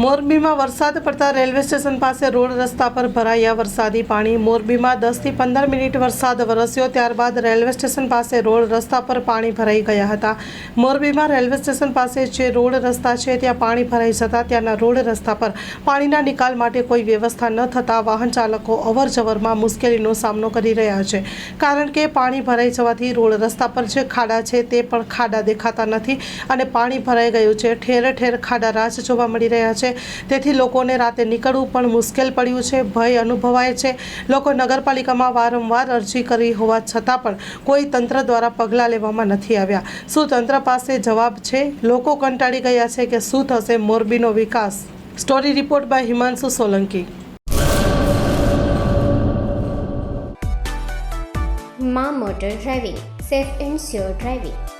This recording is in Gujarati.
મોરબીમાં વરસાદ પડતા રેલવે સ્ટેશન પાસે રોડ રસ્તા પર ભરાયા વરસાદી પાણી. મોરબીમાં દસથી પંદર મિનિટ વરસાદ વરસ્યો, ત્યારબાદ રેલવે સ્ટેશન પાસે રોડ રસ્તા પર પાણી ભરાઈ ગયા હતા. મોરબીમાં રેલવે સ્ટેશન પાસે જે રોડ રસ્તા છે, ત્યાં પાણી ભરાઈ જતા, ત્યાંના રોડ રસ્તા પર પાણીના નિકાલ માટે કોઈ વ્યવસ્થા ન થતાં વાહન ચાલકો અવરજવરમાં મુશ્કેલીનો સામનો કરી રહ્યા છે. કારણ કે પાણી ભરાઈ જવાથી રોડ રસ્તા પર જે ખાડા છે, તે પણ ખાડા દેખાતા નથી અને પાણી ભરાઈ ગયું છે. ઠેર ઠેર ખાડા રાજ જોવા મળી રહ્યા છે. તેથી લોકોને રાતે નીકળવું પણ મુશ્કેલ પડ્યું છે, ભય અનુભવાય છે. લોકો નગરપાલિકામાં વારંવાર અરજી કરી હોવા છતાં પણ કોઈ તંત્ર દ્વારા પગલાં લેવામાં નથી આવ્યા. શું તંત્ર પાસે જવાબ છે? લોકો કંટાળી ગયા છે કે શું થશે મોરબીનો વિકાસ? Story report by Himanshu Solanki. મા motor driving, safe and sure driving.